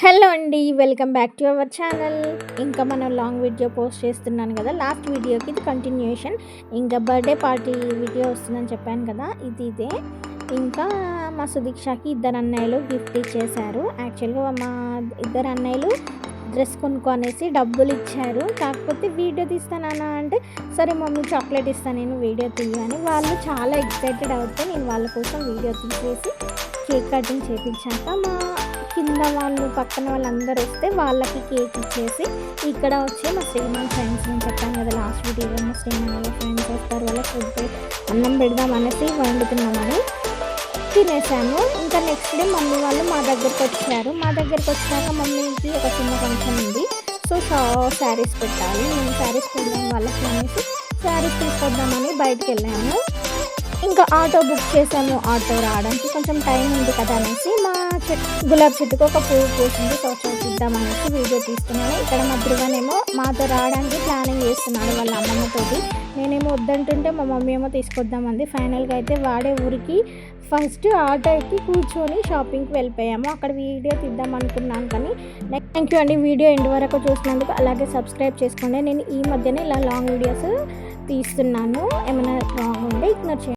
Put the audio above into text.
Hello అండి welcome back to our channel. ఇంకా మనం లాంగ్ వీడియో పోస్ట్ చేస్తున్నాను కదా లాస్ట్ వీడియోకి ఇది కంటిన్యూషన్ ఇంకా బర్త్డే పార్టీ వీడియో వస్తుందని చెప్పాను కదా ఇది ఇదే. ఇంకా మా సుదీక్షకి ఇద్దరు అన్నయ్యలు గిఫ్ట్ ఇచ్చేశారు. యాక్చువల్గా మా ఇద్దరు అన్నయ్యలు డ్రెస్ కొనుక్కో అనేసి డబ్బులు ఇచ్చారు. కాకపోతే వీడియో తీస్తానా అంటే సరే మమ్మీ చాక్లెట్ ఇస్తాను నేను వీడియో తీయని. వాళ్ళు చాలా ఎక్సైటెడ్ అవుతే నేను వాళ్ళ కోసం వీడియో తీసేసి కేక్ కటింగ్ చేపించాక మా కింద వాళ్ళు పక్కన వాళ్ళందరూ వస్తే వాళ్ళకి కేక్ ఇచ్చేసి ఇక్కడ వచ్చి మా శ్రీమాన్ ఫ్రెండ్స్ నేను చెప్పాను కదా లాస్ట్ వీడియోలో మా శ్రీమాన్ వాళ్ళ ఫ్రెండ్స్ వస్తారు వాళ్ళ ఫుడ్ అన్నం పెడదాం అనేసి వండుతున్నామని తినేసాము ఇంకా నెక్స్ట్ డే మమ్మీ వాళ్ళు మా దగ్గరికి వచ్చారు. మా దగ్గరికి వచ్చాక మమ్మీకి ఒక చిన్న ఫంక్షన్ ఉంది. సో శారీస్ పెట్టాలి. మేము శారీస్ పెట్టడం వాళ్ళకి అనేసి శారీస్ తీసుకొద్దామని బయటకు వెళ్ళాను. ఇంకా ఆటో బుక్ చేసాము ఆటో రావడానికి కొంచెం టైం ఉంది కదా అనేసి మా చెట్టు గులాబ్ చెట్టుకు ఒక పువ్వు పోసింది. సో చూద్దామనేసి వీడియో తీసుకున్నాను ఇక్కడ మా ధృవనేమో మాతో రావడానికి ప్లానింగ్ చేస్తున్నాడు వాళ్ళ అమ్మమ్మతోటి నేనేమో వద్దంటుంటే మా మమ్మీ ఏమో తీసుకొద్దామంది ఫైనల్గా అయితే వాడే ఊరికి ఫస్ట్ ఆటోకి కూర్చొని షాపింగ్కి వెళ్ళిపోయాము. అక్కడ వీడియో తీద్దాం అనుకున్నాను కానీ నెక్స్ట్ థ్యాంక్ యూ అండి. వీడియో ఎండ్ వరకు చూసినందుకు అలాగే సబ్స్క్రైబ్ చేసుకోండి. నేను ఈ మధ్యనే ఇలా లాంగ్ వీడియోస్ తీస్తున్నాను. ఏమైనా రాంగ్ ఉంటే ఇగ్నోర్ చేయండి.